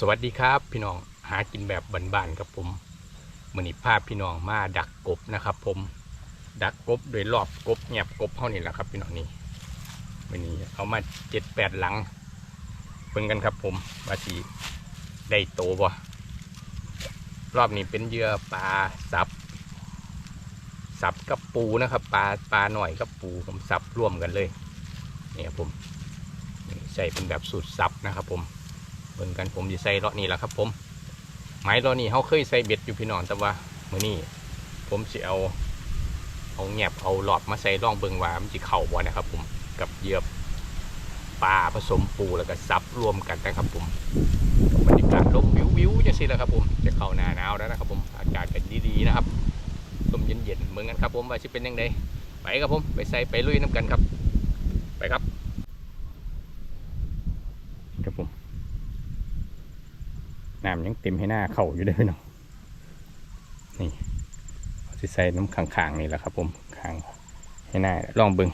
สวัสดีครับพี่น้องหากินแบบบ้านๆครับผมมือนี้พาพพี่น้องมาดักกบนะครับ ผม ดักกบโดยรอบกบเงียบกบเท่านี้แหละครับ พี่น้องนี่มือนี้เอามาเจ็ดแปดหลังเพิ่งกันครับ ผมว่าสีได้โตบ่รอบนี้เป็นเหยื่อปลาสับ สับกับปูนะครับปลาปลาหน่อยกับปูผมสับร่วมกันเลยเนี่ยผมใส่เป็นแบบสูตรสับนะครับ ผม เบิ่งกันผมจะใส่เลาะนี่แหละครับ ผมไม้เลาะนี่เขาเคยใส่เบ็ดอยู่พี่น้องแต่ว่ามื้อนี้ผมจะเอาเอาแงบเอาหลอดมาใส่ร่องเบิ่งว่ามันจะเข่าบ่นะครับ ผมกับเหยือบปลาผสมปูแล้วก็ซับรวมกันนะครับ ผมบรรยากาศลมวิววิวจังซี่แหละครับ ผมจะเข้าหน้าหนาวแล้วนะครับ ผมอากาศก็ดีๆนะครับลมเย็นๆเหมือนกันครับ ผมว่าจะเป็นยังไงไปครับผมไปใส่ไปลุยน้ำกันครับ ไปครับครับผม น้ำยังเต็มให้หน้าเข่าอยู่ได้พี่น้องนี่ใส่น้ำขังๆนี่แหละครับ ผมขังให้หน้าลองเบิง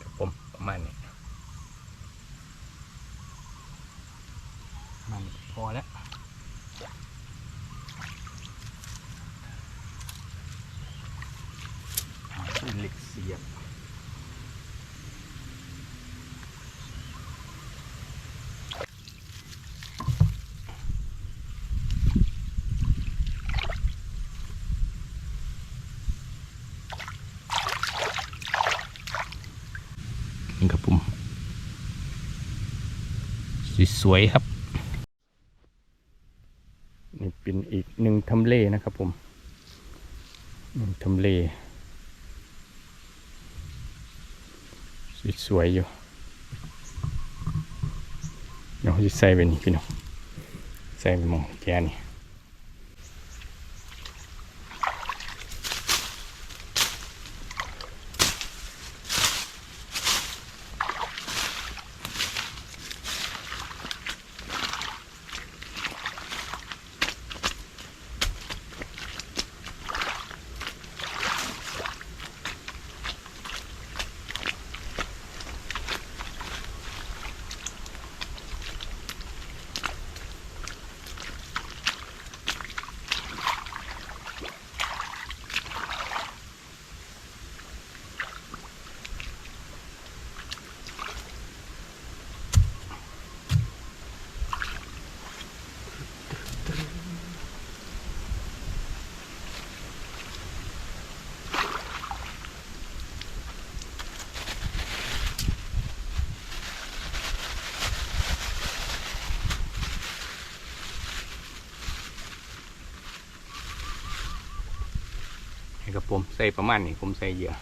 ครับผมประมาณนี้มันพอแล้วหาที่ เหล็กเสียบ นี่ครับผม สวยๆครับ นี่เป็นอีกหนึ่งทำเลนะครับผมหนึ่งทำเล ส วยอยู่เดี๋ยวจะใส่ไปนี่พี่น้องใส่ไปมองแกนี่ ครับผมใส่ประมาณนี้ผมใส่เยอะ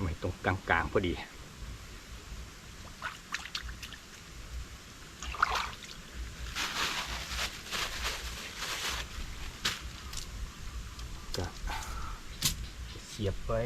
ไว้ตรงกลางๆพอดีเสียบไว้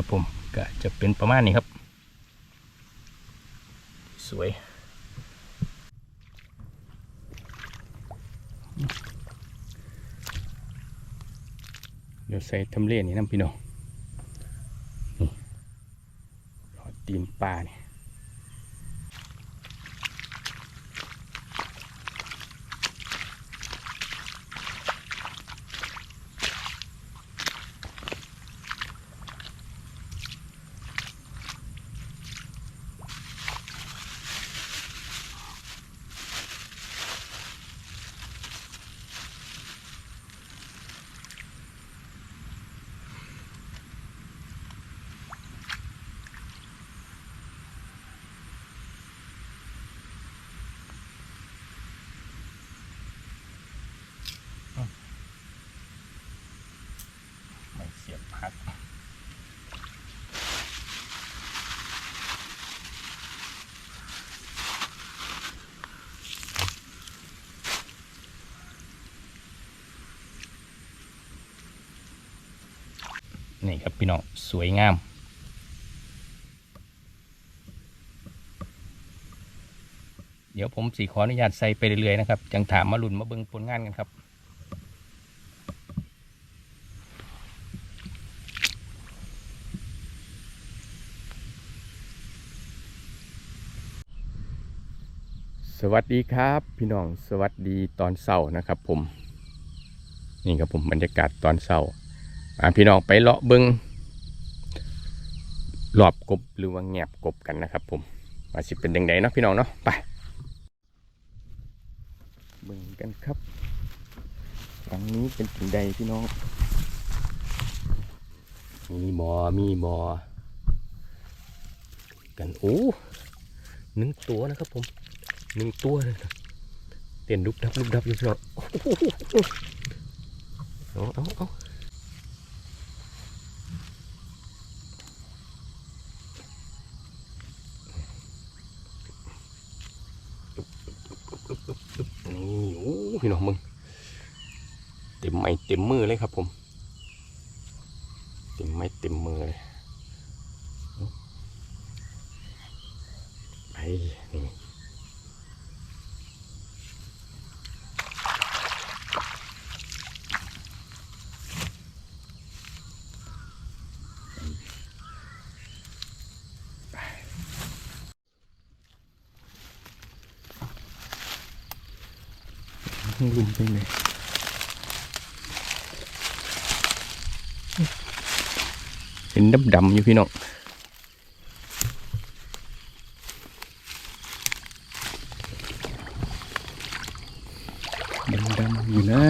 กับผม ก็จะเป็นประมาณนี้ครับ สวยเดี๋ยวใส่ทำเลนี่น้ำพี่น้องนี่รอตีนปลาเนี่ย นี่ครับพี่น้องสวยงามเดี๋ยวผมสีขออนุญาตใส่ไปเรื่อยๆนะครับจังถามมาลุ่นมาเบิ่งผลงานกันครับสวัสดีครับพี่น้องสวัสดีตอนเช้านะครับผม นี่ครับผมบรรยากาศตอนเช้า พี่น้องไปเลาะเบิงรอบกบหรือว่าแงบกบกันนะครับ ผมว่าสิเป็นยังไงเนาะพี่น้องเนาะไปเบิงกันครับฝั่งนี้เป็นถึงใดพี่น้อง มีหมอมีหมอกันโอ้หนึ่งตัวนะครับผมหนึ่งตัวเลยนะเต้นลุกดับลุกดับอยู่พี่น้องโอ้เอาเอาเอานี่โอ้ พี่น้องมึงเต็มไม้เต็มมือเลยครับผม เต็มไม้เต็มมือเลยไปนี่ ลุมไปเลยเห็นดำๆอยู่พี่น้องดำๆอยู่นะ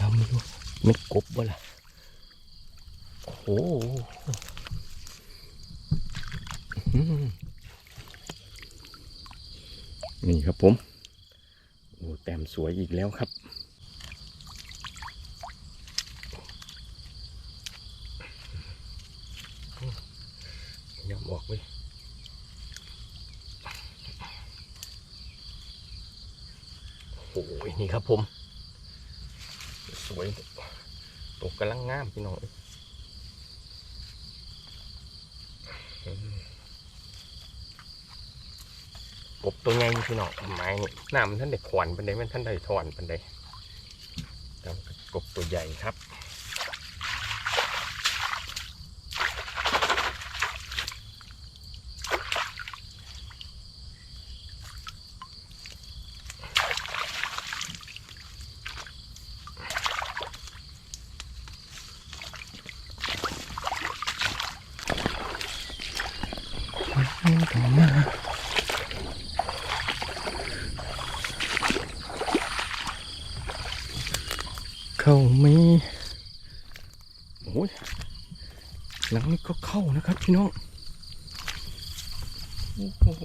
ดำๆอยู่เม็ดกบบ่ล่ะโอ้โหอื้อหือ นี่ครับผมโอ้แต้มสวยอีกแล้วครับยังบอกเว้ยโอ้ยนี่ครับผม สวยตกกำลังงามพี่น้องอืม กบตัวใหญ่พี่น้องไม้นี่หน้ำมันท่านได้ขวานปันใดมันท่านได้ถอนปันใดแต่กบตัวใหญ่ครับมา เข้าไหมโอ้ยหลังนี้ก็เข้านะครับพี่น้องโอ้โห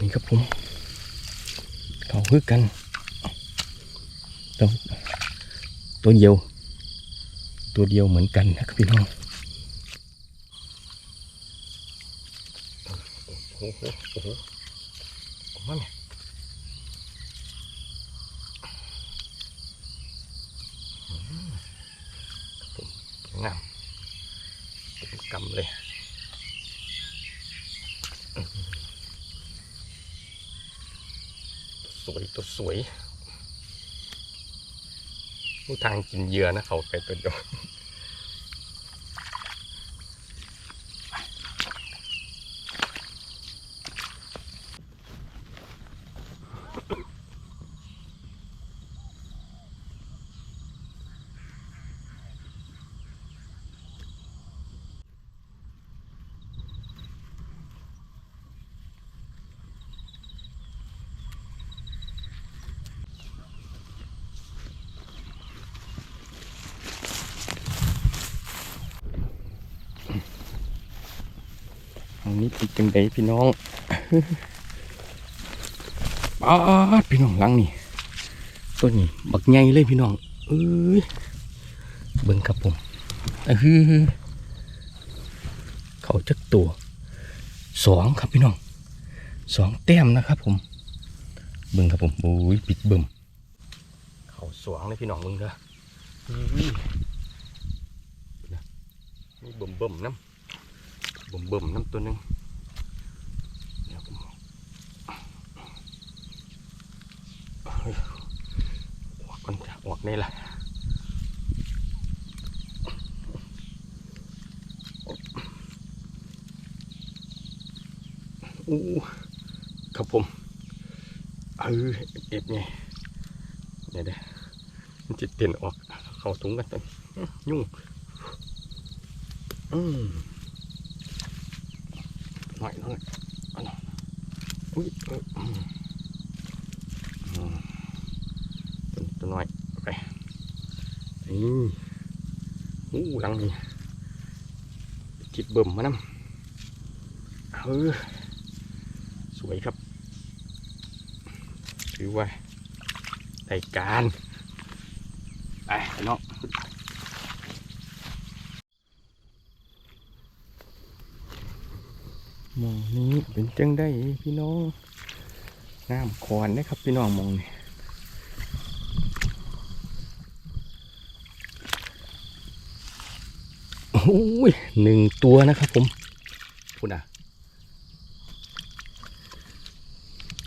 นี่ครับผม เขาคือกันตัวตัวเดียว ตัวเดียวเหมือนกันนะครับพี่น้องโอ้โหโอ้โหออกมาเนี่ยอืมผม งามกำเลยสวยตัวสวยผู้ทางกินเยื่อนะเขาไปตัวเดียว นี้ป็นจังไดพี่น้องป๊าดพี่น้องลังนี่ตัวนี้บักใหญ่เลยพี่น้องเอ้ยเบิ่งครับผมเออเขาจักตัวสองครับพี่น้องสองแต้มนะครับผม เบิ่งครับผมโอ้ยปิดเบิ่มเขาสวงเลยพี่น้องมึงเด้ออุ้ยนะมีเบิ่มเบิ่มน้ำ เบิ่มเบิ่มน้ำตัวนึงเดี๋ยวผมออกก่อนจะออกนี่แหละอู้ครับผมเออเอ็ดไงเดี๋ยเดี๋ยวมันจะเตียนออก เข้าถุงกันตันยุ่งอืม น่อยหน่อยเอาหน่อยอุ้ยเออตัวตัวน้อยไปนี่อู้หลังนี่จิบเบิ่มมานำเออสวยครับ ถือว่าได้การไปพี่น้องมอง นี้เป็นจังได้พี่น้องน้ำคอนนะครับพี่น้องมองนี่โอ้ยหนึ่งตัวนะครับผมพูดนะ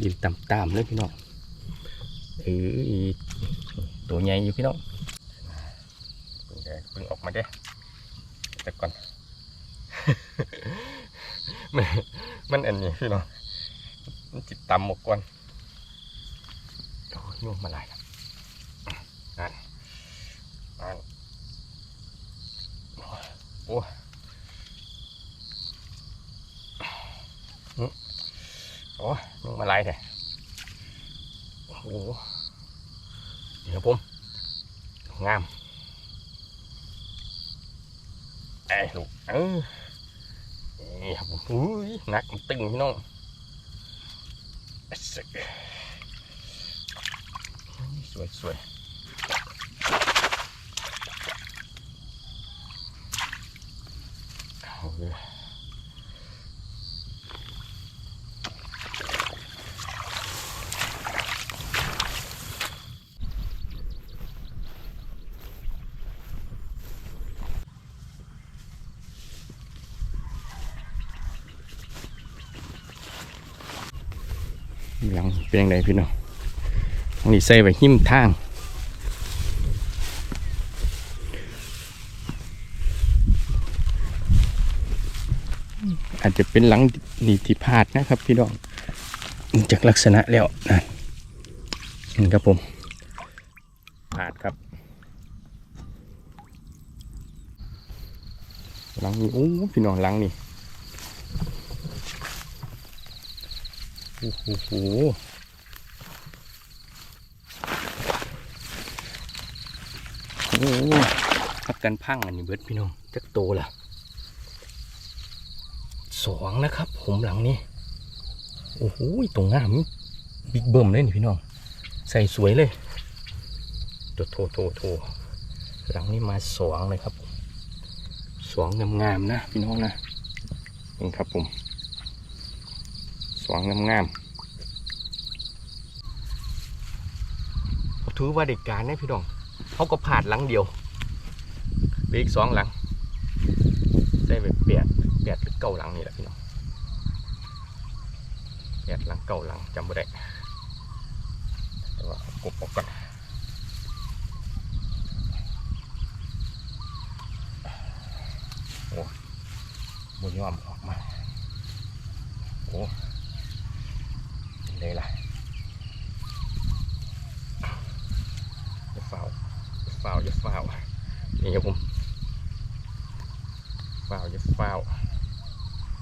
ยืนต่ำๆเลยพี่น้องเออตัวใหญ่อยู่พี่น้องเพิ่งได้เพิ่งออกมาเด้แต่ก่อน มันมันอันนี้พี่น้องมันจิตตำหมกก่อนโอ้ยยุ่งมาลายครับนั่นนั่นโอ้ยโอ้ยยุ่งมาลายแท้โอ้โหนี่ครับผมงามไอ้ลูกเออ นี่ครับผมอุ้ยหนักตึงพี่น้องสึกสวยสวยเอาเลยังเป็นยังไงพี่น้องอันนี้ใส่ไว้หิ้มทางอาจจะเป็นหลังนีที่พาดนะครับ พี่น้องจากลักษณะแล้วนะนี่ครับผมพาดครับหลังนี้โอ้พี่น้องหลังนี่ โอ้โหโอ้พักกันพังอันนี้เบิดพี่น้องจักโตละสองนะครับ ผมหลังนี้ โอ้โหตรงหน้ามีบิ๊กเบิ้มเลยนี่พี่น้อง ใส่สวยเลยโถโถโถโถหลังนี้มาสองเลยครับสองงามๆนะ พี่น้องนะนี่ครับผม องงามๆถือว่าเด็กการนะพี่น้องเขาก็ผ่านหลังเดียวเหลืออีกสองหลังใส่ไปเปียดแปดหรือเก้าหลังนี่แหละพี่น้องแปดหลังเก้าหลังจำไม่ได้แต่ว่ากบออกก่อนโอ้บนยอมออกมาโอ้ เลยล่ะอย่าเฝ้าอย่าเฝ้าอย่าเฝ้านี่ครับผมฝ้าวจะฝ้าว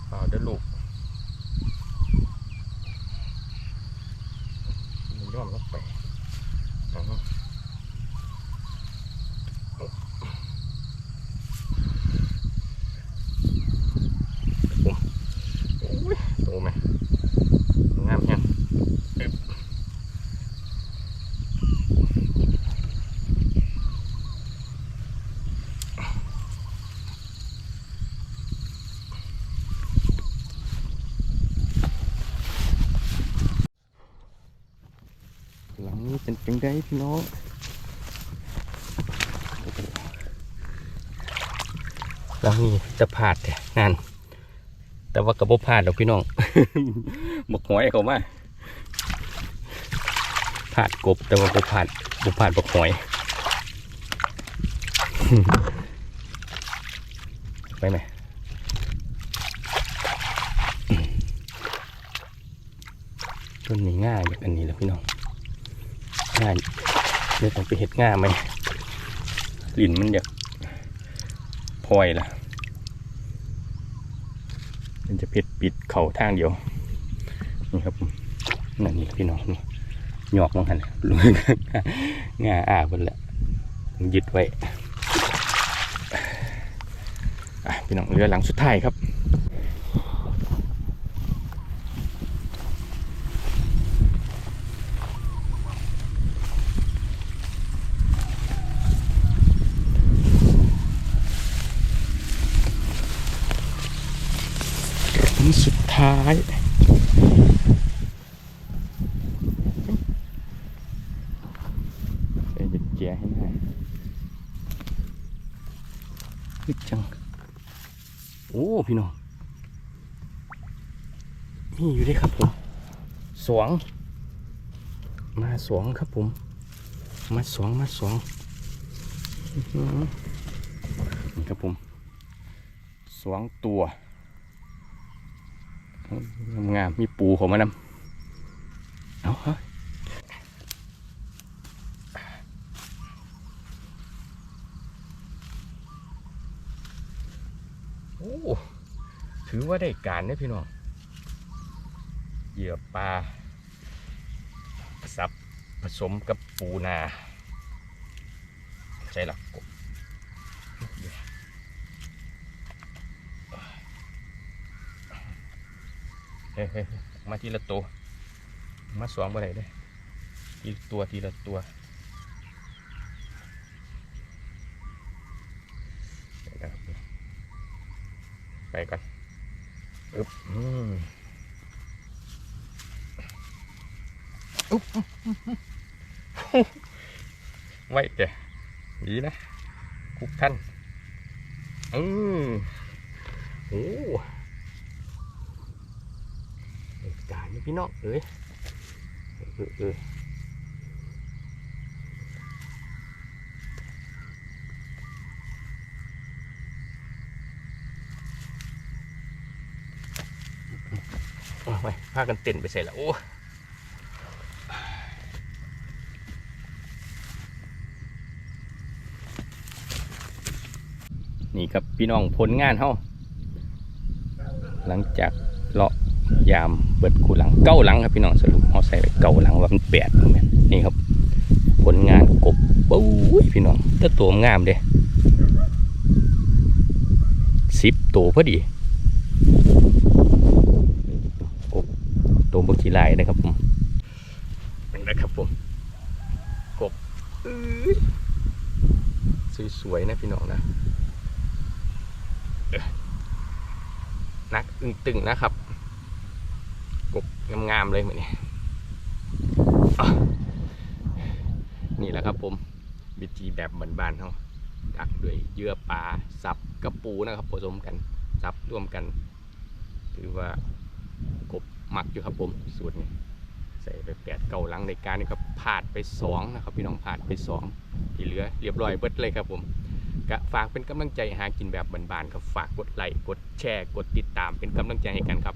ฝ้าเด้อลูกมันย่อมลงไปอ๋อผมโอ้ยโตไหมงามแฮงอึ๊บ เป็นจังไดพี่น้องแล้วนี่จะผาดแต่นั่นแต่ว่ากระบอกผาดดอกพี่น้องบกหอยเขามาผาดกบแต่ว่าบกผาดบกผาดบกหอยไปไหมต้นนี้ง่ายอย่างอันนี้แหละพี่น้อง ง่ายเดี๋ยวต้องไปเห็ดง่าไหมลิ่นมันอยากพลอยล่ะ มันจะเผ็ดปิดเข่าทางเดียว นี่ครับนั่นนี่พี่น้องนี่หยอกลงหันง่าอ่าบนละยึดไว้พี่น้องเรือหลังสุดท้ายครับ สุดท้าย ใส่จะแกะให้ได้ลึกจัง โอ้ พี่น้องมีอยู่ด้วยครับผม สวง มาสวงครับผม มาสวง มาสวงอื้อหือนี่ครับผม สวงตัว งามมีปูเขามานำเอาฮะโอ้ถือว่าได้การเนี่ยพี่น้องเหยื่อปลาซับผสมกับปูนา ใช่หรอกบเฮ้ยเฮ้ยเฮ้ย มาทีละตัว มาสวงไปไหนได้ทีละตัวทีละตัวไปก่อนอึ๊บอืมอุ๊บไว้แต่ดีนะคุกท่านอืมโอ้ การณ์นี่พี่น้องเอ้ยเออเออไปพากันเต้นไปใส่ละโอ้นี่ครับพี่น้องผลงานเฮาหลังจากเลาะ ยามเปิดคูหลังเก้าหลังครับพี่น้องสรุปเฮาใส่ไปเก้าหลังว่ามันแปดแม่นนี่ครับ ผลงานกบปุ้ยพี่น้องต่ตัวงามเด้สิบตัวพอดีกบตัวบกีลายนะครับผมนะครับผมกบสวยๆนะพี่น้องนะนักอึงตึงนะครับ กบงามๆเลยเหมือนนี้อ่นี่แหละครับผมวิธีแบบบานๆเขาดักด้วยเยื่อปลาสับกระปูนะครับผสมกันสับร่วมกัน ถือว่ากบหมักอยู่ครับผมสูตรนี้ใส่ไปแปดเก่าหลังในการนี่ก็พาดไปสองนะครับพี่น้องพาดไปสองที่เหลือเรียบร้อยเบิดเลยครับผมก็ฝากเป็นกำลังใจหากินแบบบานๆครับฝากกดไลค์กดแชร์กดติดตามเป็นกำลังใจให้กันครับ